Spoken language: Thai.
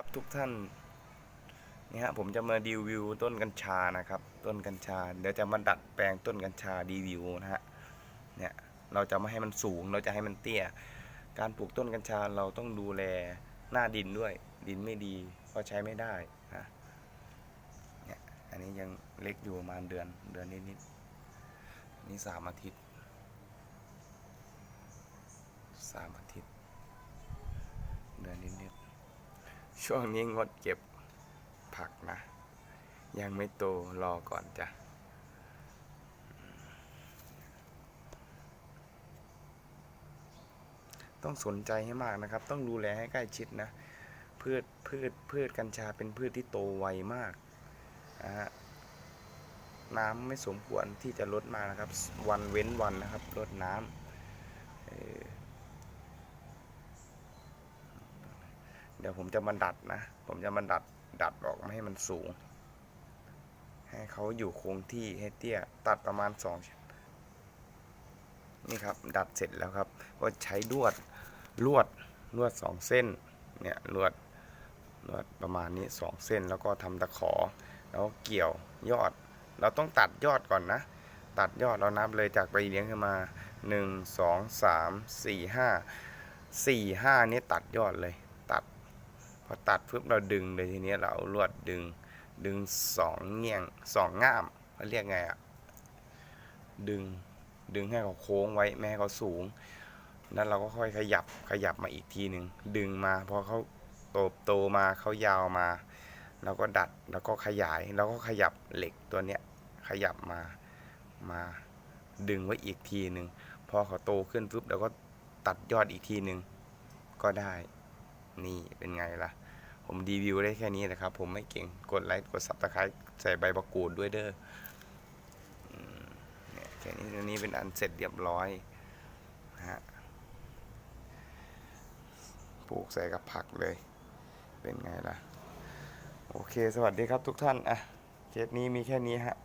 ครับทุกท่านนี่ฮะผมจะมารีวิวต้นกัญชานะครับ ต้นกัญชา เดี๋ยวจะมาดัดแปลงต้นกัญชารีวิวนะฮะเนี่ยเราจะไม่ให้มันสูงเราจะให้มันเตี้ย การปลูกต้นกัญชาเราต้องดูแลหน้าดินด้วย ดินไม่ดีก็ใช้ไม่ได้นะเนี่ยอันนี้ยังเล็กอยู่ประมาณเดือนเดือนนิดๆนี่สามอาทิตย์สามอาทิตย์ เดือนนิดๆ ช่วงนี้งดเก็บผักนะ ยังไม่โตรอก่อนจ้ะต้องสนใจให้มากนะครับ ต้องดูแลให้ใกล้ชิดนะ พืชพืชพืชกัญชาเป็นพืชที่โตไวมากนะฮะน้ำไม่สมควรที่จะลดมากนะครับ วันเว้นวันนะครับลดน้ำ เดี๋ยวผมจะมาดัดนะ ผมจะมาดัดดัดออกไม่ให้มันสูง ให้เขาอยู่คงที่ให้เตี้ยตัดประมาณสองนี่ครับ ดัดเสร็จแล้วครับ ก็ใช้ลวดลวดลวดสองเส้นเนี่ยลวดลวดประมาณนี้สองเส้นแล้วก็ทำตะขอ แล้วเกี่ยวยอด เราต้องตัดยอดก่อนนะ ตัดยอดเรานับเลยจากไปเลี้ยงขึ้นมาหนึ่งสองสามสี่ห้าสี่ห้านี่ตัดยอดเลย พอตัดปุ๊บเราดึงเลยทีนี้เราเอาลวดดึงดึงสองเงี่ยงสองง่ามเขาเรียกไงอะดึงดึงให้เขาโค้งไว้ไม่ให้เขาสูง นั้นเราก็ค่อยขยับขยับมาอีกทีหนึ่งดึงมาพอเขาโตโตมาเขายาวมาเราก็ดัดแล้วก็ขยายแล้วก็ขยับเหล็กตัวเนี้ยขยับมามาดึงไว้อีกทีหนึ่งพอเขาโตขึ้นปุ๊บเราก็ตัดยอดอีกทีหนึ่งก็ได้ นี่เป็นไงล่ะ ผมรีวิวได้แค่นี้นะครับ ผมไม่เก่งกดไลค์กดซับสไครต์ใส่ใบประกูดด้วยเด้อเนี่ยแค่นี้อันนี้เป็นอันเสร็จเรียบร้อยนะฮะปลูกใส่กับผักเลย เป็นไงล่ะ โอเค สวัสดีครับทุกท่านอะเทปนี้มีแค่นี้ฮะ